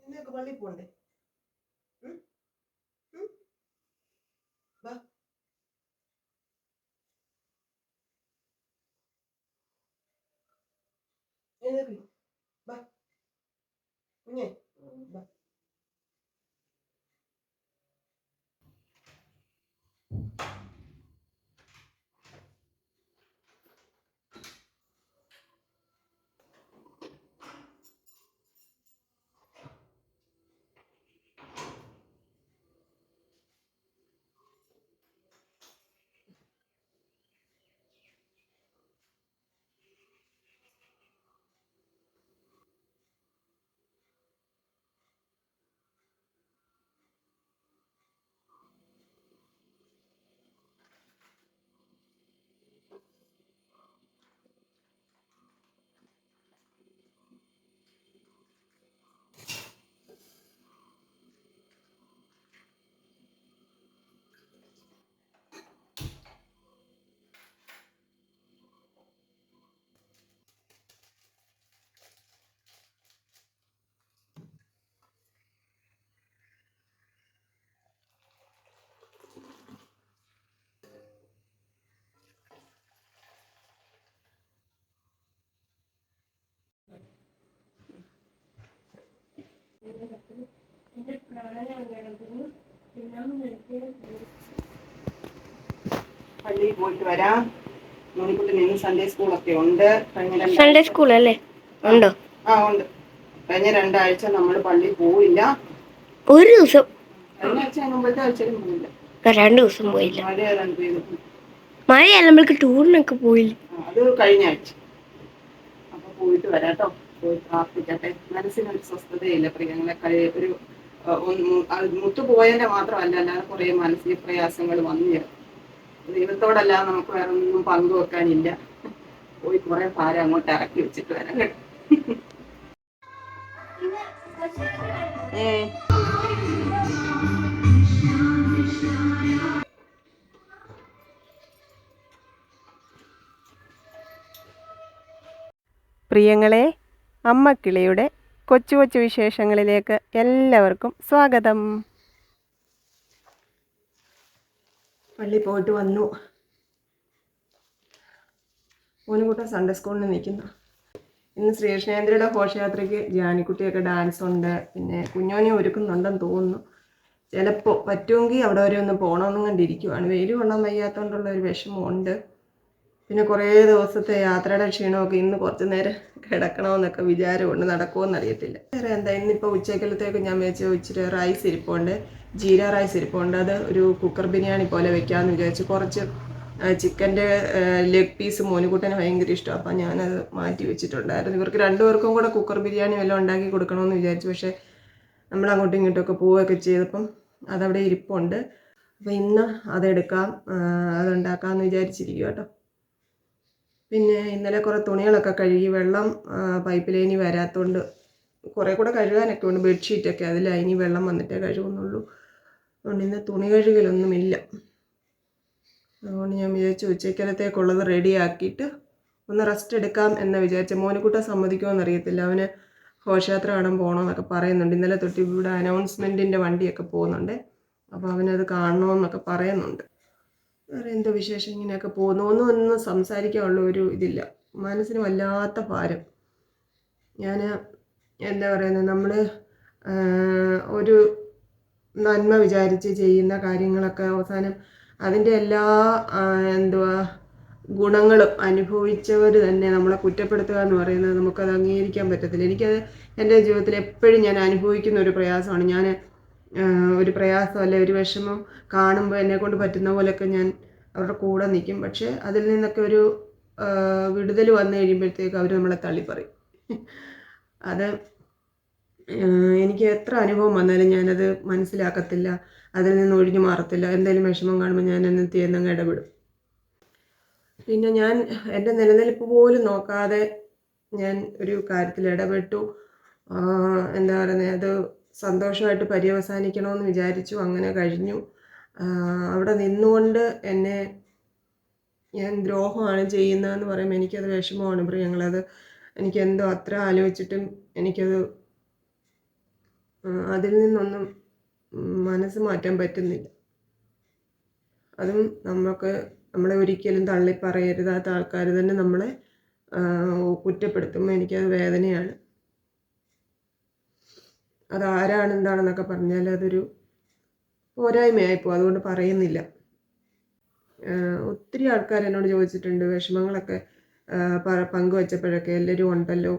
ഇന്നൊക്കെ പള്ളി പോണ്ടേ. എഴുന്നേക്ക്. വാ. കുഞ്ഞേ വാ. പള്ളിയിൽ പോയിട്ട് വരാം. മോണിക്കുട്ടി നിന്ന് സൺഡേ സ്കൂളൊക്കെ ഉണ്ട്. കഴിഞ്ഞ സൺഡേ സ്കൂൾ അല്ലേ? ഉണ്ടോ? ആ ഉണ്ട്. കഴിഞ്ഞ രണ്ടാഴ്ച നമ്മൾ പള്ളി പോയില്ല. ഒരു ദിവസം. കഴിഞ്ഞ ആഴ്ച മുമ്പത്തെ ആഴ്ചയിലും പോയില്ല. ആ, ദിവസം പോയില്ല. മഴ ഏതാണ്ട് പെയ്തു മഴയല്ല നമ്മൾക്ക് ടൂറിനൊക്കെ പോയില്ല. അത് കഴിഞ്ഞ ആഴ്ച. അപ്പൊ പോയിട്ട് വരാട്ടോ. പോയി പ്രാർത്ഥിക്കട്ടെ മനസ്സിനൊരു സ്വസ്ഥതയില്ല. പ്രിയങ്ങളെ ഒരു ആ, ഒന്ന് അത് മുത്തു പോയതിന്റെ മാത്രമല്ല അല്ലാതെ കുറെ മാനസിക പ്രയാസങ്ങൾ വന്നു ചേരും. ദൈവത്തോടല്ലാതെ നമുക്ക് വേറെ ഒന്നും പങ്കുവെക്കാനില്ല. പോയി കുറെ ഭാരം അങ്ങോട്ട് ഇറക്കി വെച്ചിട്ട് വരാം കേട്ടോ. പ്രിയങ്ങളെ അമ്മക്കിളിയുടെ കൊച്ചു കൊച്ചു വിശേഷങ്ങളിലേക്ക് എല്ലാവർക്കും സ്വാഗതം. പള്ളി പോയിട്ട് വന്നു. മോനുകൂട്ടം സൺഡേ സ്കൂളിൽ നിൽക്കുന്നു. ഇന്ന് ശ്രീകൃഷ്ണേന്ദ്രയുടെ ഘോഷയാത്രയ്ക്ക് ജാനിക്കുട്ടിയൊക്കെ ഡാൻസ് ഉണ്ട്. പിന്നെ കുഞ്ഞോനെ ഒരുക്കുന്നുണ്ടെന്ന് തോന്നുന്നു. ചിലപ്പോൾ പറ്റുമെങ്കിൽ അവിടെ വരെ ഒന്ന് പോകണമെന്നും കണ്ടിരിക്കുവാണ്. വെയിൽ കൊള്ളാൻ വയ്യാത്തതുകൊണ്ടുള്ള ഒരു വിഷമമുണ്ട്. പിന്നെ കുറേ ദിവസത്തെ യാത്രയുടെ ക്ഷീണമൊക്കെ ഇന്ന് കുറച്ച് നേരം കിടക്കണമെന്നൊക്കെ വിചാരമുണ്ട്. നടക്കുമെന്ന് അറിയത്തില്ല വേറെ എന്താ ഇന്നിപ്പോൾ ഉച്ചക്കലത്തേക്ക് ഞാൻ വെച്ച് ഇച്ചിരി റൈസ് ഇരിപ്പുണ്ട്. ജീര റൈസ് ഇരിപ്പുണ്ട്. അത് ഒരു കുക്കർ ബിരിയാണി പോലെ വെക്കാമെന്ന് വിചാരിച്ച് കുറച്ച് ചിക്കന്റെ ലെഗ് പീസ് മോനുകുട്ടന് ഭയങ്കര ഇഷ്ടമാണ് അപ്പം ഞാനത് മാറ്റി വെച്ചിട്ടുണ്ടായിരുന്നു. ഇവർക്ക് രണ്ടുപേർക്കും കൂടെ കുക്കർ ബിരിയാണി വല്ലതും ഉണ്ടാക്കി കൊടുക്കണമെന്ന് വിചാരിച്ചു. പക്ഷേ നമ്മൾ അങ്ങോട്ടും ഇങ്ങോട്ടുമൊക്കെ പോവുകയൊക്കെ ചെയ്തപ്പം അതവിടെ ഇരിപ്പുണ്ട്. അപ്പോൾ ഇന്ന് അതെടുക്കാം അതുണ്ടാക്കാമെന്ന് വിചാരിച്ചിരിക്കും കേട്ടോ. പിന്നെ ഇന്നലെ കുറേ തുണികളൊക്കെ കഴുകി വെള്ളം പൈപ്പ് ലൈനിൽ വരാത്തതുകൊണ്ട് കുറേ കൂടെ കഴുകാനൊക്കെ ഉണ്ട്. ബെഡ്ഷീറ്റൊക്കെ അതിൽ ഇനി വെള്ളം വന്നിട്ടേ കഴുകുന്നുള്ളൂ. അതുകൊണ്ട് ഇന്ന് തുണി കഴുകലൊന്നുമില്ല. അതുകൊണ്ട് ഞാൻ വിചാരിച്ചു ഉച്ചക്കലത്തേക്കുള്ളത് റെഡിയാക്കിയിട്ട് ഒന്ന് റെസ്റ്റ് എടുക്കാം എന്ന് വിചാരിച്ച. മോനുകുട്ട സമ്മതിക്കുമോ അറിയത്തില്ല അവന് ഘോഷയാത്ര കാണാൻ പോകണമെന്നൊക്കെ പറയുന്നുണ്ട്. ഇന്നലെ തൊട്ട് ഇവിടെ അനൗൺസ്മെന്റിന്റെ വണ്ടിയൊക്കെ പോകുന്നുണ്ട്. അപ്പോൾ അവനത് കാണണമെന്നൊക്കെ പറയുന്നുണ്ട്. വേറെ എന്തോ വിശേഷം ഇങ്ങനെയൊക്കെ പോകുന്നു. ഒന്നും ഒന്നും സംസാരിക്കാനുള്ള ഒരു ഇതില്ല. മനസ്സിന് വല്ലാത്ത ഭാരം. ഞാൻ എന്താ പറയുന്നത് നമ്മൾ ഒരു നന്മ വിചാരിച്ച് ചെയ്യുന്ന കാര്യങ്ങളൊക്കെ അവസാനം അതിന്റെ എല്ലാ എന്തുവാ ഗുണങ്ങളും അനുഭവിച്ചവർ തന്നെ നമ്മളെ കുറ്റപ്പെടുത്തുക എന്ന് പറയുന്നത് നമുക്കത് അംഗീകരിക്കാൻ പറ്റത്തില്ല. എനിക്കത് എന്റെ ജീവിതത്തിൽ എപ്പോഴും ഞാൻ അനുഭവിക്കുന്ന ഒരു പ്രയാസമാണ്. ഞാൻ ഒരു പ്രയാസം അല്ലെ ഒരു വിഷമം കാണുമ്പോൾ എന്നെ കൊണ്ട് പറ്റുന്ന പോലെയൊക്കെ ഞാൻ അവരുടെ കൂടെ നിൽക്കും പക്ഷേ അതിൽ നിന്നൊക്കെ ഒരു വിടുതൽ വന്നു കഴിയുമ്പോഴത്തേക്ക് അവർ നമ്മളെ തള്ളിപ്പറയും അത് എനിക്ക് എത്ര അനുഭവം വന്നാലും ഞാനത് മനസ്സിലാക്കത്തില്ല അതിൽ നിന്ന് ഒഴിഞ്ഞു മാറത്തില്ല. എന്തെങ്കിലും വിഷമം കാണുമ്പോൾ ഞാൻ എന്നെ തീർന്നങ്ങ് ഇടപെടും. പിന്നെ ഞാൻ എന്റെ നിലനിൽപ്പ് പോലും നോക്കാതെ ഞാൻ ഒരു കാര്യത്തിൽ ഇടപെട്ടു. എന്താ പറയുന്നത് അത് സന്തോഷമായിട്ട് പര്യവസാനിക്കണമെന്ന് വിചാരിച്ചു അങ്ങനെ കഴിഞ്ഞു. അവിടെ നിന്നുകൊണ്ട് എന്നെ ഞാൻ ദ്രോഹമാണ് ചെയ്യുന്നതെന്ന് പറയുമ്പോൾ എനിക്കത് വിഷമമാണ്. പ്രിയങ്ങളത് എനിക്ക് എന്തോ അത്ര ആലോചിച്ചിട്ടും എനിക്കത് അതിൽ നിന്നൊന്നും മനസ്സ് മാറ്റാൻ പറ്റുന്നില്ല. അതും നമുക്ക് നമ്മളെ ഒരിക്കലും തള്ളിപ്പറയരുതാത്ത ആൾക്കാർ തന്നെ നമ്മളെ കുറ്റപ്പെടുത്തുമ്പോൾ എനിക്കത് വേദനയാണ്. അത് ആരാണ് എന്താണെന്നൊക്കെ പറഞ്ഞാൽ അതൊരു പോരായ്മയായിപ്പോൾ അതുകൊണ്ട് പറയുന്നില്ല. ഒത്തിരി ആൾക്കാർ എന്നോട് ചോദിച്ചിട്ടുണ്ട് വിഷമങ്ങളൊക്കെ പങ്കുവച്ചപ്പോഴൊക്കെ. എല്ലാവരും ഉണ്ടല്ലോ.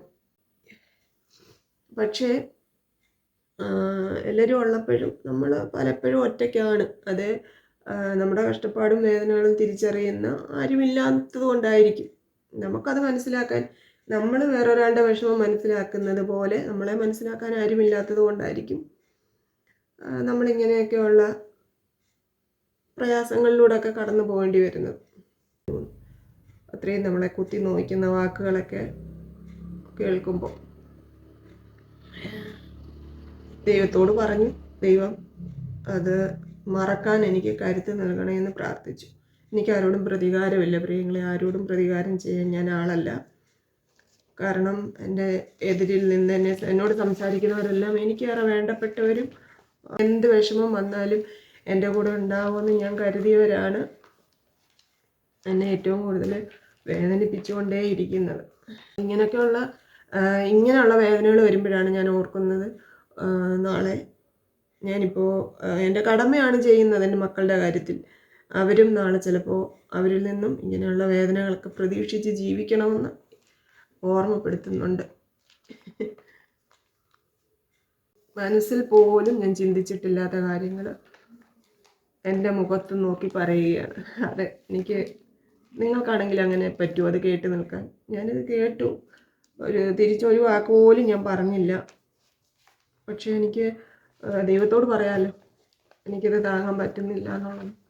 പക്ഷേ എല്ലാവരും ഉള്ളപ്പോഴും നമ്മൾ പലപ്പോഴും ഒറ്റയ്ക്കാണ്. അത് നമ്മുടെ കഷ്ടപ്പാടും വേദനകളും തിരിച്ചറിയുന്ന ആരുമില്ലാത്തത് കൊണ്ടായിരിക്കും നമുക്കത് മനസ്സിലാക്കാൻ നമ്മൾ വേറൊരാളുടെ വിഷമം മനസ്സിലാക്കുന്നത് പോലെ നമ്മളെ മനസ്സിലാക്കാൻ ആരുമില്ലാത്തത് കൊണ്ടായിരിക്കും. നമ്മളിങ്ങനെയൊക്കെയുള്ള പ്രയാസങ്ങളിലൂടെയൊക്കെ കടന്നു പോകേണ്ടി വരുന്നത്. അത്രയും നമ്മളെ കുത്തി നോക്കുന്ന വാക്കുകളൊക്കെ കേൾക്കുമ്പോൾ ദൈവത്തോട് പറഞ്ഞു ദൈവം അത് മറക്കാൻ എനിക്ക് കരുത്ത് നൽകണമെന്ന് പ്രാർത്ഥിച്ചു. എനിക്ക് ആരോടും പ്രതികാരമില്ല. പ്രിയങ്ങളെ ആരോടും പ്രതികാരം ചെയ്യാൻ ഞാൻ ആളല്ല. കാരണം എന്റെ എതിരിൽ നിന്ന് എന്നെ എന്നോട് സംസാരിക്കുന്നവരെല്ലാം എനിക്കേറെ വേണ്ടപ്പെട്ടവരും എന്ത് വിഷമം വന്നാലും എന്റെ കൂടെ ഉണ്ടാവുമെന്ന് ഞാൻ കരുതിയവരാണ് എന്നെ ഏറ്റവും കൂടുതൽ വേദനിപ്പിച്ചുകൊണ്ടേ ഇരിക്കുന്നത്. ഇങ്ങനെയൊക്കെയുള്ള ഇങ്ങനെയുള്ള വേദനകൾ വരുമ്പോഴാണ് ഞാൻ ഓർക്കുന്നത് നാളെ ഞാനിപ്പോൾ എന്റെ കടമയാണ് ചെയ്യുന്നത് എന്റെ മക്കളുടെ കാര്യത്തിൽ. അവരും നാളെ ചിലപ്പോൾ അവരിൽ നിന്നും ഇങ്ങനെയുള്ള വേദനകളൊക്കെ പ്രതീക്ഷിച്ച് ജീവിക്കണമെന്ന് ഓർമ്മപ്പെടുത്തുന്നുണ്ട്. മനസ്സിൽ പോലും ഞാൻ ചിന്തിച്ചിട്ടില്ലാത്ത കാര്യങ്ങൾ എന്റെ മുഖത്ത് നോക്കി പറയുകയാണ്. അതെ എനിക്ക് നിങ്ങൾക്കാണെങ്കിൽ അങ്ങനെ പറ്റുമോ അത് കേട്ട് നിൽക്കാൻ. ഞാനിത് കേട്ടു. ഒരു തിരിച്ചൊരു വാക്ക് പോലും ഞാൻ പറഞ്ഞില്ല. പക്ഷെ എനിക്ക് ദൈവത്തോട് പറയാമല്ലോ എനിക്കിത് താങ്ങാൻ പറ്റുന്നില്ല എന്നുള്ളത്.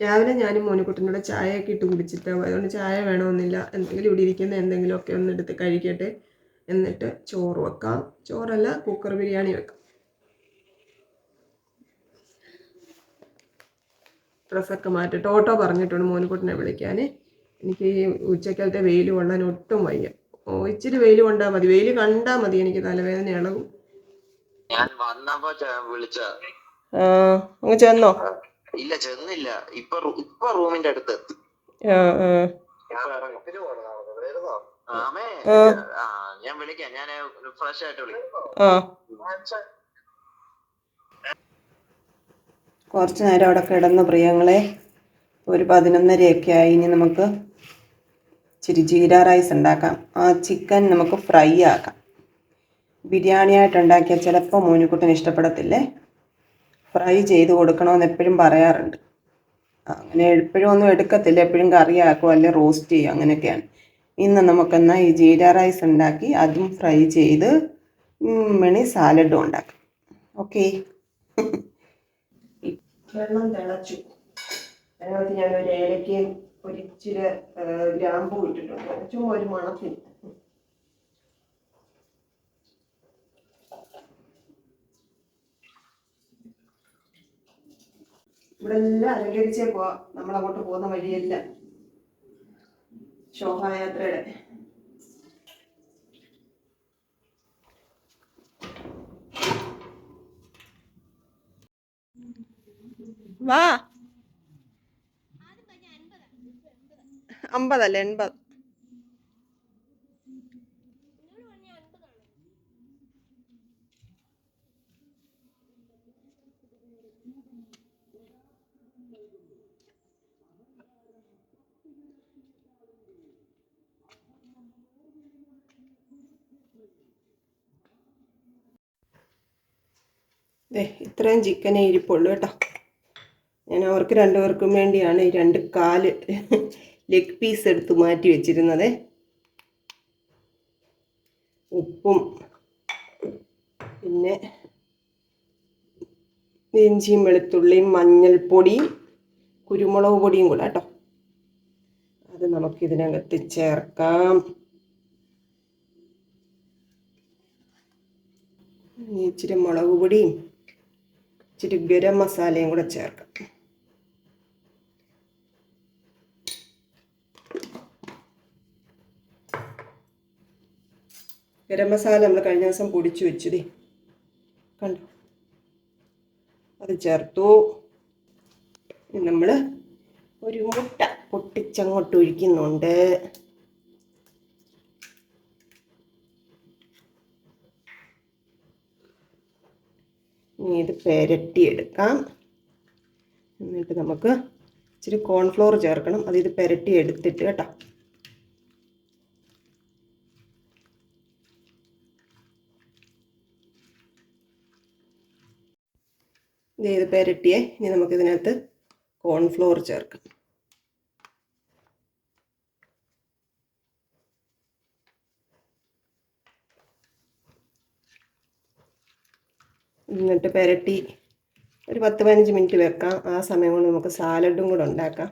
രാവിലെ ഞാനും മോനുകുട്ടനോട് ചായയൊക്കെ ഇട്ട് കുടിച്ചിട്ട് അതുകൊണ്ട് ചായ വേണമെന്നില്ല. എന്തെങ്കിലും ഇവിടെ ഇരിക്കുന്ന എന്തെങ്കിലുമൊക്കെ ഒന്ന് എടുത്ത് കഴിക്കട്ടെ എന്നിട്ട് ചോറ് വെക്കാം. ചോറല്ല കുക്കർ ബിരിയാണി വെക്കാം. ഡ്രസ്സൊക്കെ മാറ്റിട്ട് ഓട്ടോ പറഞ്ഞിട്ടുണ്ട് മോനിക്കുട്ടനെ വിളിക്കാൻ. എനിക്ക് ഈ ഉച്ചക്കലത്തെ വെയിൽ കൊള്ളാൻ ഒട്ടും വയ്യ. ഇച്ചിരി വെയിൽ കൊണ്ടാൽ മതി. വെയിൽ കണ്ടാൽ മതി എനിക്ക് തലവേദന ഇളകും. ഞാൻ വന്നപ്പോ വിളിച്ച അങ്ങ് ചെന്നോ? ഇല്ല ചെന്നില്ല. ഇപ്പൊ ഇപ്പൊ റൂമിന്റെ അടുത്ത് ആമേ ഞാൻ വിളിക്കാം. ഞാൻ ഫ്രഷ് ആയിട്ട് വിളിക്കാം. ആ. കുറച്ച് നേരം അവിടെ കിടന്നു പ്രിയങ്ങളെ ഒരു പതിനൊന്നരയൊക്കെ ആയി. ഇനി നമുക്ക് ഇച്ചിരി ജീര റൈസ് ഉണ്ടാക്കാം. ആ ചിക്കൻ നമുക്ക് ഫ്രൈ ആക്കാം. ബിരിയാണി ആയിട്ട് ഉണ്ടാക്കിയാൽ ചിലപ്പോൾ മോനിക്കുട്ടന് ഇഷ്ടപ്പെടത്തില്ലേ? ഫ്രൈ ചെയ്ത് കൊടുക്കണമെന്ന് എപ്പോഴും പറയാറുണ്ട്. അങ്ങനെ എപ്പോഴും ഒന്നും എടുക്കത്തില്ല. എപ്പോഴും കറിയാക്കും അല്ലെങ്കിൽ റോസ്റ്റ് ചെയ്യും. അങ്ങനെയൊക്കെയാണ്. ഇന്ന് നമുക്കെന്നാൽ ഈ ജീര റൈസ് ഉണ്ടാക്കി അതും ഫ്രൈ ചെയ്ത് മണി സാലഡും ഉണ്ടാക്കാം. ഓക്കെ വെള്ളം തിളച്ചു. അതിനകത്ത് ഞാൻ ഒരു ഏലക്കയും ഒരു ഇച്ചിരി ഗ്രാമ്പും ഇട്ടിട്ടുണ്ട്. ചുമ്മാ ഒരു മണത്തിന് ഇവിടെ എല്ലാം അലങ്കരിച്ചേ പോവാ നമ്മളങ്ങോട്ട് പോകുന്ന വഴിയെല്ലാം. ശോഭായാത്രയുടെ. വാ. അമ്പതല്ല എൺപത്. ദേ ഇത്രയും ചിക്കൻ ഇരിപ്പുള്ളൂ കേട്ടോ. ഞാൻ അവർക്ക് രണ്ടുപേർക്കും വേണ്ടിയാണ് ഈ രണ്ട് കാൽ ലെഗ് പീസ് എടുത്ത് മാറ്റി വെച്ചിരുന്നത്. ഉപ്പും പിന്നെ ഇഞ്ചിയും വെളുത്തുള്ളിയും മഞ്ഞൾപ്പൊടിയും കുരുമുളക് പൊടിയും കൂടെ കേട്ടോ. അത് നമുക്കിതിനകത്ത് ചേർക്കാം. ഇച്ചിരി മുളക് പൊടിയും ഇച്ചിരി ഗരം മസാലയും കൂടെ ചേർക്കാം. ഗരം മസാല നമ്മൾ കഴിഞ്ഞ ദിവസം പൊടിച്ചു വെച്ചതേ. കണ്ടു? അത് ചേർത്തു. നമ്മൾ ഒരു മുട്ട പൊട്ടിച്ചങ്ങോട്ട് ഒഴിക്കുന്നുണ്ട്. ഇനി ഇത് പെരട്ടിയെടുക്കാം. എന്നിട്ട് നമുക്ക് ഇച്ചിരി കോൺഫ്ലോർ ചേർക്കണം. അത് ഇത് പെരട്ടി എടുത്തിട്ട് കേട്ടോ ഇത് പെരട്ടിയെ. ഇനി നമുക്കിതിനകത്ത് കോൺഫ്ലോർ ചേർക്കാം. എന്നിട്ട് പെരട്ടി ഒരു പത്ത് പതിനഞ്ച് മിനിറ്റ് വെക്കാം. ആ സമയം കൊണ്ട് നമുക്ക് സാലഡും കൂടെ ഉണ്ടാക്കാം.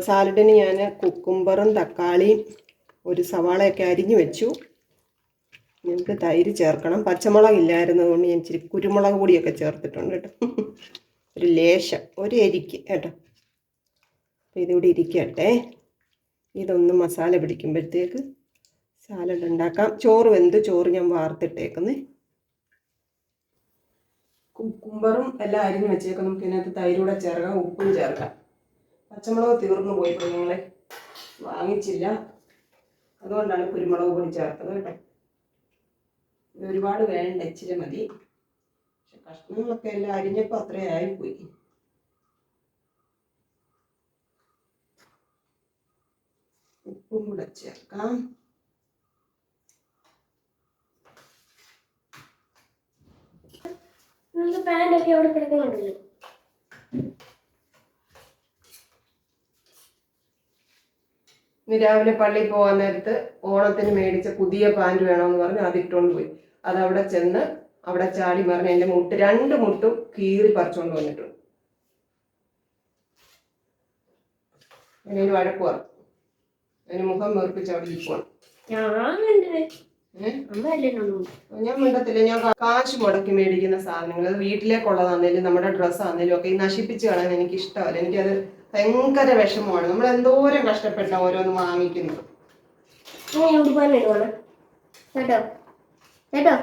സാലഡിന് ഞാൻ കുക്കുംബറും തക്കാളിയും ഒരു സവാളയൊക്കെ അരിഞ്ഞു വെച്ചു. ഞങ്ങൾക്ക് തൈര് ചേർക്കണം. പച്ചമുളക് ഇല്ലായിരുന്നതുകൊണ്ട് ഞാൻ ഇച്ചിരി കുരുമുളക് പൊടിയൊക്കെ ചേർത്തിട്ടുണ്ട് കേട്ടോ. ഒരു ലേശം ഒരു എരിക്ക് കേട്ടോ. അപ്പോൾ ഇതിവിടെ ഇരിക്കട്ടെ. ഇതൊന്ന് മസാല പിടിക്കുമ്പോഴത്തേക്ക് സാലഡ് ഉണ്ടാക്കാം. ചോറ് വെന്ത് ചോറ് ഞാൻ വാർത്തിട്ടേക്കുന്നേ. കുക്കുംബറും എല്ലാം അരിഞ്ഞ് വെച്ചേക്കാം. നമുക്ക് ഇതിനകത്ത് തൈരൂടെ ചേർക്കാം ഉപ്പും ചേർക്കാം. പച്ചമുളക് തീർന്നു പോയി നിങ്ങളെ. വാങ്ങിച്ചില്ല. അതുകൊണ്ടാണ് കുരുമുളക് പൊടി ചേർത്തത് കേട്ടോ. ഇത് ഒരുപാട് വേണ്ട ഇച്ചിരി മതി. പക്ഷെ കഷ്ണങ്ങളൊക്കെ എല്ലാം അരിഞ്ഞപ്പോൾ അത്രേ ആയിപ്പോയി. ഉപ്പും കൂടെ ചേർക്കാം. പാന്റ് ഒക്കെ അവിടെ കിടക്കുന്നുണ്ടല്ലോ. രാവിലെ പള്ളിയിൽ പോകാൻ നേരത്ത് ഓണത്തിന് മേടിച്ച പുതിയ പാന്റ് വേണമെന്ന് പറഞ്ഞ് അത് ഇട്ടുകൊണ്ട് പോയി. അത് അവിടെ ചെന്ന് അവിടെ ചാടി മറിഞ്ഞ് എന്റെ മുട്ട് രണ്ട് മുട്ടും കീറി പറിച്ചുകൊണ്ട് വന്നിട്ടുണ്ട് അതിന് വഴക്ക് പറഞ്ഞു അതിന് മുഖം വെറുപ്പിച്ച് അവിടെ ഇരിക്കുവാണ്. ഞാൻ കണ്ടത് ഞാൻ മിണ്ടത്തില്ല. ഞാൻ കാശ് മുടക്കി മേടിക്കുന്ന സാധനങ്ങൾ. അത് വീട്ടിലേക്കുള്ളതാണെങ്കിലും നമ്മുടെ ആണെങ്കിലും ഒക്കെ ഈ നശിപ്പിച്ച് കളയാൻ എനിക്ക് ഇഷ്ടമല്ല എനിക്കത് ഭയങ്കര വിഷമമാണ്. നമ്മൾ എന്തോരം കഷ്ടപ്പെട്ട ഓരോന്ന് വാങ്ങിക്കുന്നു കേട്ടോ? കേട്ടോ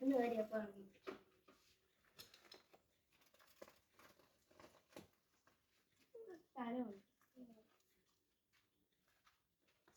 ഒന്ന് വരിയപ്പോ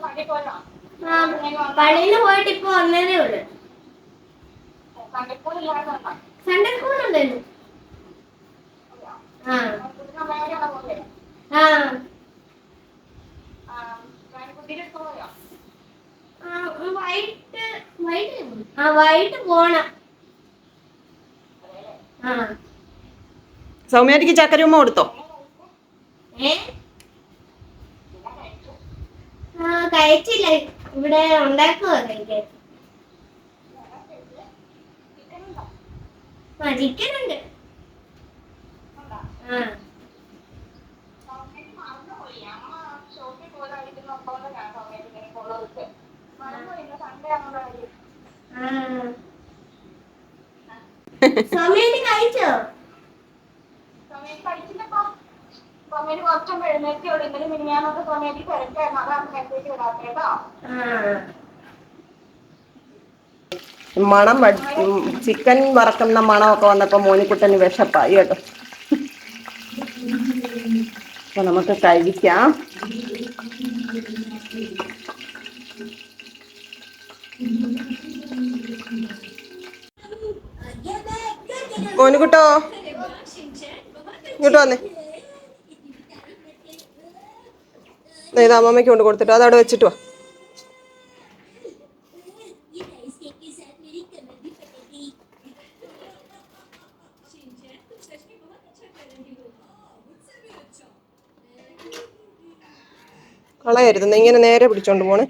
പണി പോയോ. ആ. പള്ളിയിൽ പോയിട്ട് ഇപ്പൊ വന്നതേ ഉള്ളു. സൺഡേ സ്കൂൾ ഉണ്ടായിരുന്നു ആ. ആ കുട്ടിയുടെ പോയോ ആ വൈകിട്ട് പോണം. ആ. സൗമ്യാറ്റിക്ക് ചക്കരയുമ്മ കൊടുത്തോ? ആ കഴിച്ചില്ല. ഇവിടെ ഉണ്ടാക്കുവോ കഴിക്കാൻ. ആ ചിക്കൻ ഉണ്ട് ആ. മണം ചിക്കൻ വറക്കുന്ന മണമൊക്കെ വന്നപ്പോ മോനിക്കുട്ടന് വിഷപ്പായി കേട്ടോ. അപ്പൊ നമുക്ക് കഴിക്കാം. മോനിക്കുട്ടോ ഇങ്ങോട്ട് വന്നേ. ഇത് അമ്മമ്മയ്ക്ക് കൊണ്ട് കൊടുത്തിട്ടോ അത് അവിടെ വെച്ചിട്ട് വാ. കളയരുത് ഇങ്ങനെ നേരെ പിടിച്ചോണ്ട് പോണേ.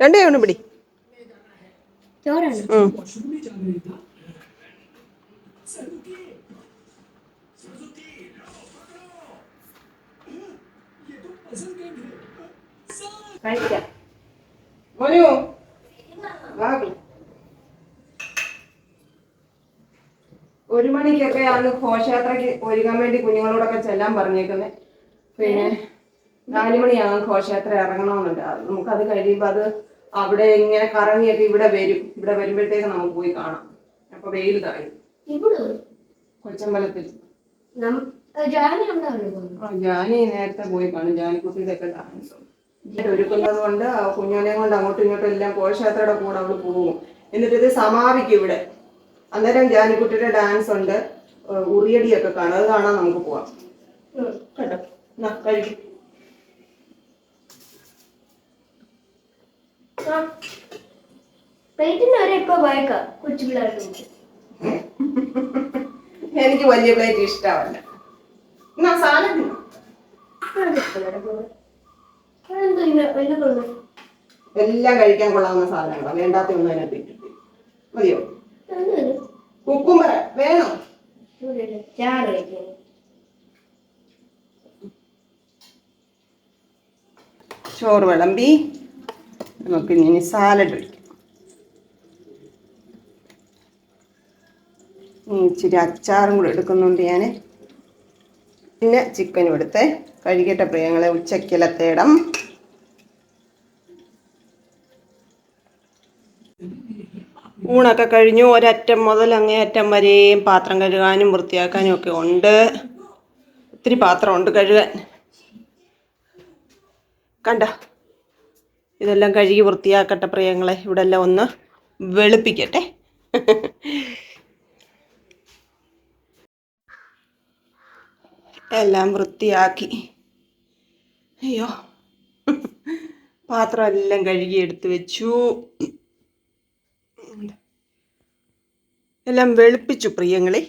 രണ്ടേ ഒന്ന് പിടി. ചോറാണ് ഉം. കഴിക്കാം മോനു വാ കു. ഒരു മണിക്കൊക്കെയാണ് ഘോഷയാത്രയ്ക്ക് ഒരുങ്ങാൻ വേണ്ടി കുഞ്ഞുങ്ങളോടൊക്കെ ചെല്ലാൻ പറഞ്ഞേക്കുന്നത് പിന്നെ നാല് മണിയാകും ഘോഷയാത്ര ഇറങ്ങണമെന്നുണ്ട്. അത് നമുക്കത് കഴിയുമ്പോൾ അത് അവിടെ ഇങ്ങനെ കറങ്ങിയൊക്കെ ഇവിടെ വരും. ഇവിടെ വരുമ്പോഴത്തേക്ക് നമുക്ക് പോയി കാണാം. അപ്പൊ വെയിൽ തടയും. കൊച്ചമ്പലത്തിൽ. ജാനി നേരത്തെ പോയി കാണും. ജാനിക്കുട്ടിയുടെ ഒക്കെ ഡാൻസ് ഒരുക്കുന്നത് കൊണ്ട് കുഞ്ഞോനെ കൊണ്ട് അങ്ങോട്ടും ഇങ്ങോട്ടും എല്ലാം ഘോഷയാത്രയുടെ കൂടെ അവൾ പോകും. എന്നിട്ട് ഇത് സമാപിക്കും ഇവിടെ. അന്നേരം ജാനിക്കുട്ടിയുടെ ഡാൻസ് ഉണ്ട്. ഉറിയടിയൊക്കെ കാണാം. അത് കാണാൻ നമുക്ക് പോവാം. എന്നാ കഴിക്കും. എനിക്ക് വലിയ പ്ലേറ്റ് ഇഷ്ടമല്ല എന്നാ സാലഡ് എന്തോ ഇങ്ങനെ വലിയ എല്ലാം കഴിക്കാൻ കൊള്ളാവുന്ന സാധനങ്ങളാ. വേണ്ടാത്ത ഒന്നും അതിനകത്ത് ഇട്ടിട്ട് മതിയോ? കുക്കുമ്പറ വേണോ? ചാറ് കഴിക്കാൻ ചോറ് വിളമ്പി നമുക്ക് ഇനി സാലഡ് ഒഴിക്കാം. ഇച്ചിരി അച്ചാറും കൂടെ എടുക്കുന്നുണ്ട് ഞാൻ പിന്നെ ചിക്കനും എടുത്ത്. കഴുകിയിട്ട പ്രിയങ്ങളെ ഉച്ചക്കിലത്തേടം ഊണൊക്കെ കഴിഞ്ഞു. ഒരറ്റം മുതൽ അങ്ങേയറ്റം വരെയും പാത്രം കഴുകാനും വൃത്തിയാക്കാനും ഒക്കെ ഉണ്ട്. ഒത്തിരി പാത്രമുണ്ട് കഴുകാൻ. കണ്ട? ഇതെല്ലാം കഴുകി വൃത്തിയാക്കട്ടെ പ്രിയങ്ങളെ. ഇവിടെ എല്ലാം ഒന്ന് വെളുപ്പിക്കട്ടെ. എല്ലാം വൃത്തിയാക്കി. അയ്യോ. പാത്രം എല്ലാം കഴുകി എടുത്തു വെച്ചു. എല്ലാം വെളുപ്പിച്ചു പ്രിയങ്ങളെ.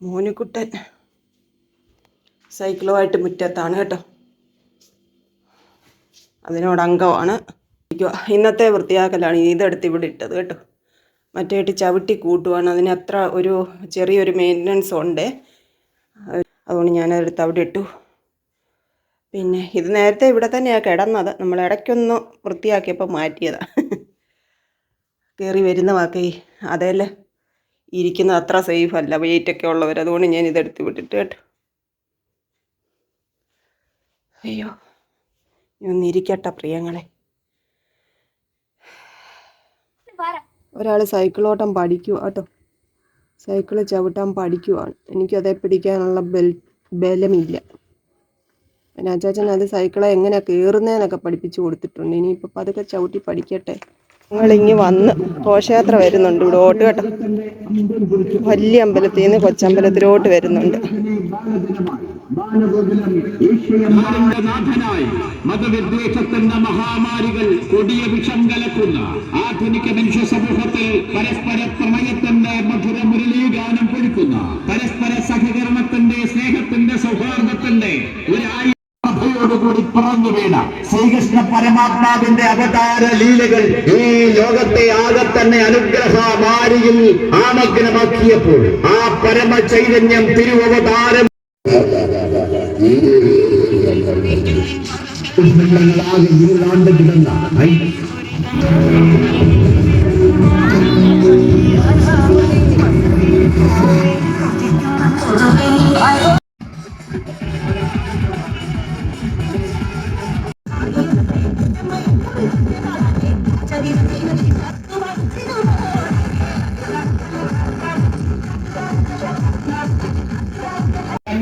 മോനുകുട്ടൻ സൈക്കിളുമായിട്ട് മുറ്റത്താണ് കേട്ടോ. അതിനോട് അംഗമാണ്. ഇന്നത്തെ വൃത്തിയാക്കലാണ് ഇതെടുത്ത് ഇവിടെ ഇട്ടത് കേട്ടോ. മറ്റേട്ട് ചവിട്ടി കൂട്ടുവാണ്. അതിന് അത്ര ഒരു ചെറിയൊരു മെയിന്റനൻസ് ഉണ്ട്. അത് അതുകൊണ്ട് ഞാനതെടുത്ത് അവിടെ ഇട്ടു. പിന്നെ ഇത് നേരത്തെ ഇവിടെ തന്നെയാണ് കിടന്നത്. നമ്മൾ ഇടയ്ക്കൊന്ന് വൃത്തിയാക്കിയപ്പോൾ മാറ്റിയതാണ് കയറി വരുന്ന വാക്കേ അതേല്ലേ? ഇരിക്കുന്നത് അത്ര സേഫ് അല്ല വെയിറ്റൊക്കെ ഉള്ളവർ അതുകൊണ്ട് ഞാൻ ഇതെടുത്ത് വിട്ടിട്ട് കേട്ടോ. അയ്യോ ഒന്നിരിക്കട്ടെ പ്രിയങ്ങളെ. ഒരാൾ സൈക്കിളോട്ടം പഠിക്കുക കേട്ടോ. സൈക്കിൾ ചവിട്ടാൻ പഠിക്കുവാണ്. എനിക്കതേ പിടിക്കാനുള്ള ബെൽ ബലമില്ല. പിന്നെ അച്ചാച്ചൻ അത് സൈക്കിളെ എങ്ങനെ കയറുന്നതെന്നൊക്കെ പഠിപ്പിച്ചു കൊടുത്തിട്ടുണ്ട്. ഇനിയിപ്പോൾ പതുക്കെ ചവിട്ടി പഠിക്കട്ടെ. ഞങ്ങളിങ്ങി വന്ന് ഘോഷയാത്ര വരുന്നുണ്ട് ഇവിടെ ഇവിടോട്ട് കേട്ടോ. വലിയ അമ്പലത്തിൽ നിന്ന് കൊച്ചമ്പലത്തിലോട്ട് വരുന്നുണ്ട്. മതവിദ്വേഷത്തിന്റെ മഹാമാരികൾ കൊടിയ വിഷം കലക്കുന്ന ആധുനിക മനുഷ്യ സമൂഹത്തിൽ പരസ്പര പ്രണയത്തിന്റെ മധുര മുരളീഗാനം പൊഴിക്കുന്ന പരസ്പര സഹകരണത്തിന്റെ സ്നേഹത്തിന്റെ സൗഹാർദ്ദത്തിന്റെ ഒരു സഭയോടുകൂടി വീണ ശ്രീകൃഷ്ണ പരമാത്മാവിന്റെ അവതാര ലീലകൾ ഈ ലോകത്തെ ആകെ തന്നെ അനുഗ്രഹ വാരിയിൽ ആമഗ്നമാക്കിയപ്പോൾ ആ പരമ ചൈതന്യം തിരുവവതാരം പുഷ്പങ്ങളാകെ ഇരുളാണ്ട് കിടന്ന ഐ-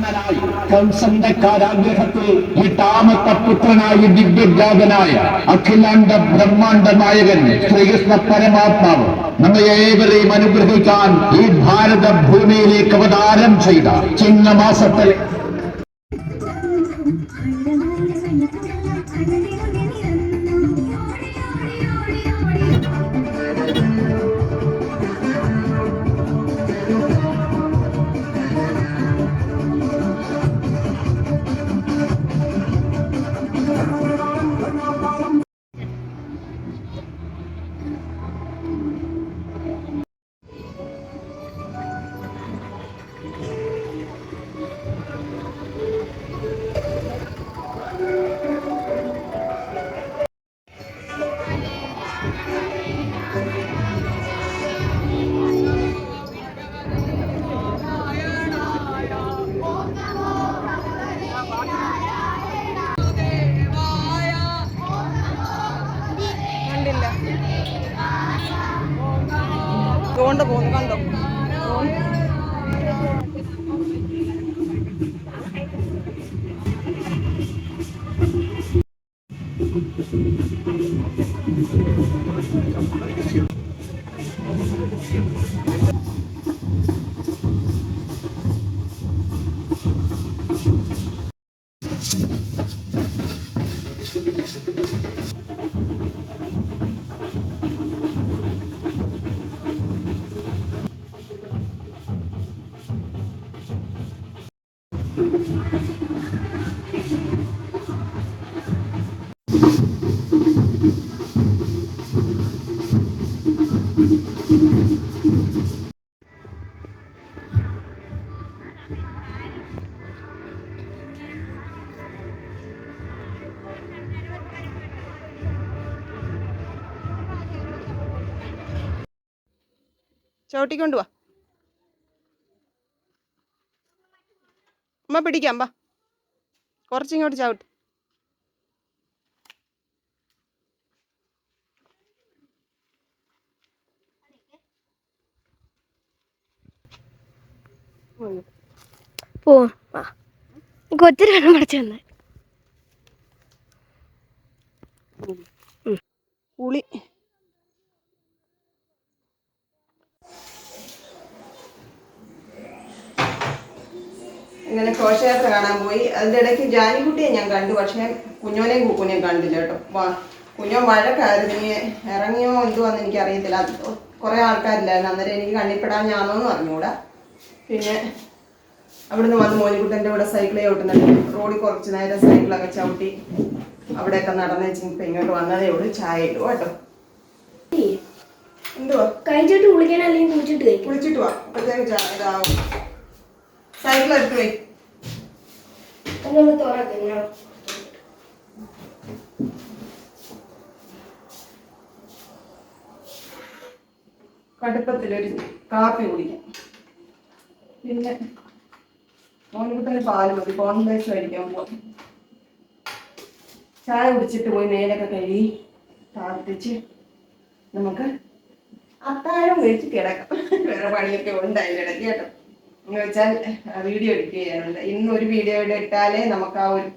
ായി കംസന്റെ കാരാഗ്രഹത്തിൽ എട്ടാമത്തെ പുത്രനായി അഖിലാണ്ട ബ്രഹ്മാണ്ട നായകൻ ശ്രീകൃഷ്ണ പരമാത്മാവ് നമ്മെ ഏവരെയും അനുഗ്രഹിക്കാൻ ഈ ഭാരത ഭൂമിയിലേക്ക് അവതാരം ചെയ്ത ചിങ്ങമാസത്തിൽ ചവിട്ടിക്കൊണ്ട് വാ അമ്മ പിടിക്കാം വാ. കുറച്ചിങ്ങോട്ട് ചവിട്ട്. പോ കൊച്ചിരി വെള്ളം പഠിച്ചു തന്നെ. പുളി. ഇങ്ങനെ ഘോഷയാത്ര കാണാൻ പോയി. അതിന്റെ ഇടയ്ക്ക് ജാനിക്കുട്ടിയെ ഞാൻ കണ്ടു. പക്ഷേ കുഞ്ഞോനെയും കുക്കുനെയും കണ്ടില്ല കേട്ടോ. വാ കുഞ്ഞോ മഴക്കായിരുന്നു ഇറങ്ങിയോ എന്തുവാന്ന് എനിക്ക് അറിയത്തില്ല അത് കുറേ ആൾക്കാരില്ലായിരുന്നു. അന്നേരം എനിക്ക് കണ്ണിപ്പെടാൻ ഞാനോന്ന് അറിഞ്ഞുകൂടാ പിന്നെ അവിടുന്ന് വന്ന് മോനിക്കുട്ടന്റെ ഇവിടെ സൈക്കിളേ ഓട്ടുന്നുണ്ട്. റോഡിൽ കുറച്ച് നേരം സൈക്കിളൊക്കെ ചവിട്ടി അവിടെയൊക്കെ നടന്ന് ഇപ്പം ഇങ്ങോട്ട് വന്നതേ ഉള്ളൂ. ചായ ഇടുക കേട്ടോ? എന്തുവാ? കഴിച്ചിട്ട് കുളിക്കാൻ അല്ലെങ്കിൽ കുളിച്ചിട്ട് കുളിച്ചിട്ട് വാ. അപ്പോഴത്തേക്ക് ചായ ഇതാവും. സൈക്കിൾ എടുത്തു പോയി. കടുപ്പത്തിലൊരു കാപ്പി കുടിക്കാം. പിന്നെ മോനിക്കുട്ടന് പാൽ മതി കോൺഗ്രസ് കഴിക്കാൻ പോവാം. ചായ കുടിച്ചിട്ട് പോയി മേലൊക്കെ കഴുകി പ്രാർത്ഥിച്ച് നമുക്ക് അത്താഴം കഴിച്ച് കിടക്കാം. വേറെ പണിയൊക്കെ ഉണ്ട് അതിന്റെ ഇടയ്ക്ക് കേട്ടോ എന്ന് വെച്ചാൽ വീഡിയോ എഡിറ്റ് ചെയ്യാനുണ്ട്. ഇന്ന് ഒരു വീഡിയോ ഇട്ടാലേ നമുക്ക് ആ ഒരു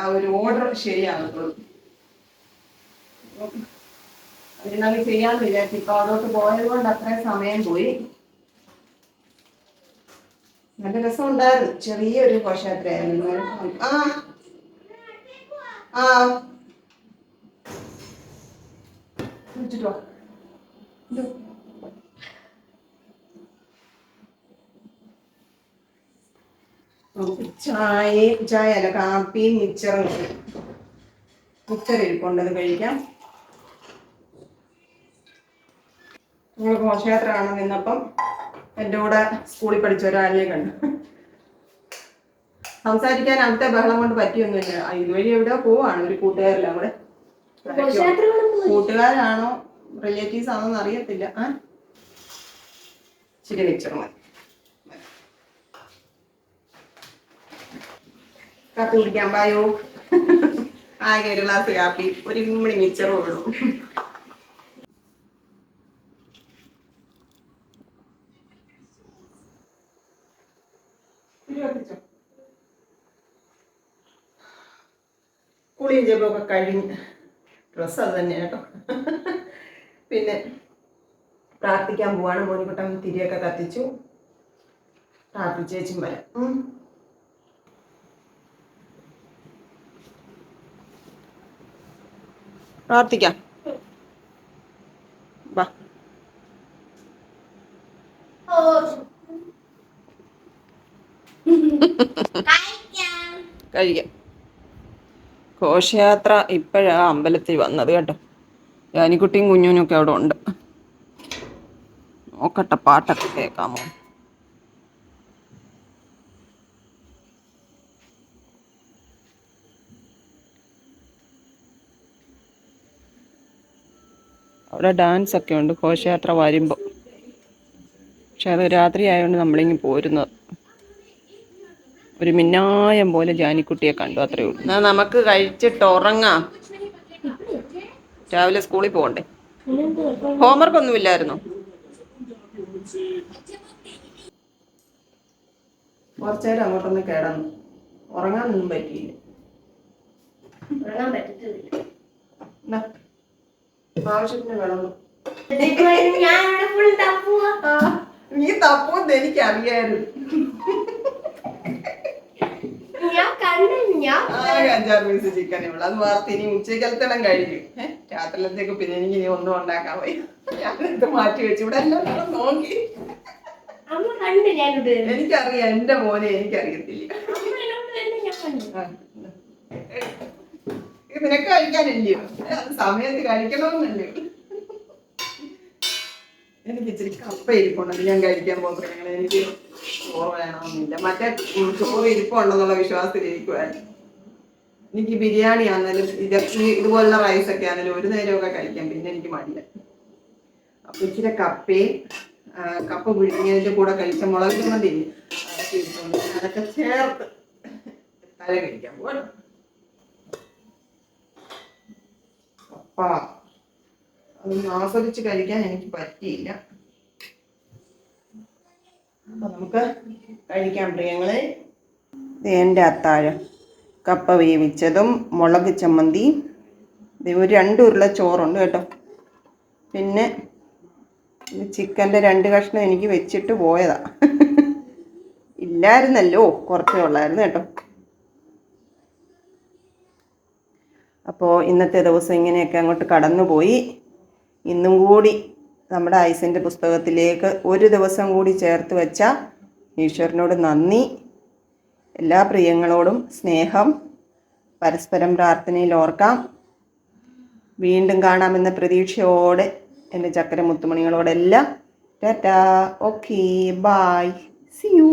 ആ ഒരു ഓർഡർ ശരിയാകത്തുള്ളൂ അതിനാൽ ചെയ്യാന്ന് വിചാരിച്ചു. ഇപ്പൊ അവിടോട്ട് പോയത് കൊണ്ട് അത്രയും സമയം പോയി. നല്ല രസം ഉണ്ടായിരുന്നു ചെറിയൊരു ഘോഷയാത്രയായിരുന്നു ആ ആ. വിളിച്ചിട്ട് വാ. ഇത്. നമുക്ക് ചായയും ചായ അല്ല കാപ്പിയും മിച്ചറും. മിച്ചർ ഇരിപ്പുണ്ട് അത് കഴിക്കാം. ഞങ്ങൾ ഘോഷയാത്ര കാണാൻ നിന്നപ്പം എന്റെ കൂടെ സ്കൂളിൽ പഠിച്ച ഒരാളിനെ കണ്ടു. സംസാരിക്കാൻ അവിടുത്തെ ബഹളം കൊണ്ട് പറ്റിയൊന്നുമില്ല. ഇതുവഴി എവിടെ പോവാണ് ഒരു കൂട്ടുകാരെല്ലാം കൂടെ കൂട്ടുകാരാണോ? റിലേറ്റീവ്സ് ആണോ എന്ന് അറിയത്തില്ല. ആ? ശരി മിച്ചർ മതി. കാപ്പി കുടിക്കാൻ പായോ? ആകെ ഒരു ഗ്ലാസ് കാപ്പി ഒരു മണി മിച്ചറും ഉള്ളൂ. കുളിയും ജപമൊക്കെ കഴിഞ്ഞ്. ഡ്രസ്സ് അത് തന്നെ കേട്ടോ. പിന്നെ പ്രാർത്ഥിക്കാൻ പോവാണ്. മോനിക്കുട്ടൻ തിരിയൊക്കെ കത്തിച്ചു. പ്രാർത്ഥിച്ചേച്ചും വരാം. പ്രാർത്ഥിക്കാം. വാ. കഴിക്കാം. ഘോഷയാത്ര ഇപ്പോഴാ അമ്പലത്തിൽ വന്നത് കേട്ടോ. ജാനിക്കുട്ടിയും കുഞ്ഞുനും ഒക്കെ അവിടെ ഉണ്ട്. നോക്കട്ടെ പാട്ടൊക്കെ കേൾക്കാമോ? അവിടെ ഡാൻസ് ഒക്കെ ഉണ്ട് ഘോഷയാത്ര വരുമ്പോൾ പക്ഷെ അത് രാത്രി ആയതുകൊണ്ട് നമ്മളിങ്ങി പോരുന്നത്. ഒരു മിന്നായം പോലെ ജാനിക്കുട്ടിയെ കണ്ടു അത്രയേ ഉള്ളൂ. എന്നാൽ നമുക്ക് കഴിച്ചിട്ട് ഉറങ്ങാം. രാവിലെ സ്കൂളിൽ പോകണ്ടേ? ഹോംവർക്ക് ഒന്നുമില്ലായിരുന്നു കുറച്ചു കുറച്ചേരം അങ്ങോട്ടൊന്ന് കിടന്നു. ഉറങ്ങാനൊന്നും പറ്റിയില്ല. ഉറങ്ങാൻ പറ്റത്തില്ല. ആവശ്യത്തിന് ഇവിടെ ആ, നീ തപ്പുമെന്ന് എനിക്കറിയായിരുന്നു. അഞ്ചാറ് പീസ് ചിക്കൻ ഉള്ളു. അത് വാർത്ത് ഇനി ഉച്ചക്കലത്തെല്ലാം കഴിഞ്ഞു രാത്രിയിലത്തേക്ക് പിന്നെ എനിക്ക് ഇനി ഒന്നും ഉണ്ടാക്കാൻ വയ്യ. ഞാനെടുത്ത് മാറ്റി വെച്ചു ഇവിടെ എല്ലാം നോക്കി. അമ്മ കണ്ടു ഞാനിവിടെ എനിക്കറിയാം എന്റെ മോനെ എനിക്കറിയത്തില്ല അമ്മ എന്നോട് തന്നെ ഞാൻ കണ്ടു ആ, ഇത് നിനക്ക് കഴിക്കാനില്ലയോ? സമയത്ത് കഴിക്കണമെന്നല്ലേ എനിക്ക് ഇച്ചിരി കപ്പ ഇരിപ്പുണ്ട്. ഞാൻ കഴിക്കാൻ പോകുന്നത് എനിക്ക് ചോറ് വേണമെന്നില്ല. മറ്റേ ചോറ് ഇരിപ്പുണ്ടെന്നുള്ള വിശ്വാസത്തിൽ ഇരിക്കുവായിരുന്നു. എനിക്ക് ബിരിയാണി ആണെങ്കിലും ഇതൊക്കെ ഇതുപോലുള്ള ഒക്കെ ആണെങ്കിലും ഒരു നേരമൊക്കെ കഴിക്കാം പിന്നെ എനിക്ക് മടിയ. അപ്പൊ ഇച്ചിരി കപ്പയും കപ്പ പുഴുങ്ങിയതിന്റെ കൂടെ കഴിച്ച മുളക് മതി? അതൊക്കെ ചേർത്ത് തല കഴിക്കാൻ പോകണം കപ്പ അതൊന്ന് ആസ്വദിച്ച് കഴിക്കാൻ എനിക്ക് പറ്റിയില്ല. അപ്പൊ നമുക്ക് കഴിക്കാം പ്രിയങ്ങളെ. എന്റെ അത്താഴം. കപ്പ വേവിച്ചതും മുളക് ചമ്മന്തി ഒരു രണ്ട് ഉരുള ചോറുണ്ട് കേട്ടോ. പിന്നെ ചിക്കന്റെ രണ്ട് കഷ്ണം എനിക്ക് വെച്ചിട്ട് പോയതാ. ഇല്ലായിരുന്നല്ലോ. കുറച്ചേ ഉള്ളായിരുന്നു കേട്ടോ. അപ്പോൾ ഇന്നത്തെ ദിവസം ഇങ്ങനെയൊക്കെ അങ്ങോട്ട് കടന്നുപോയി. ഇന്നും കൂടി നമ്മുടെ ഐസിന്റെ പുസ്തകത്തിലേക്ക് ഒരു ദിവസം കൂടി ചേർത്ത് വെച്ച ഈശ്വരനോട് നന്ദി. എല്ലാ പ്രിയങ്ങളോടും സ്നേഹം. പരസ്പരം പ്രാർത്ഥനയിൽ ഓർക്കാം. വീണ്ടും കാണാമെന്ന പ്രതീക്ഷയോടെ എന്റെ ചക്കര മുത്തുമണികളോടെല്ലാം tata. Okay. Bye see you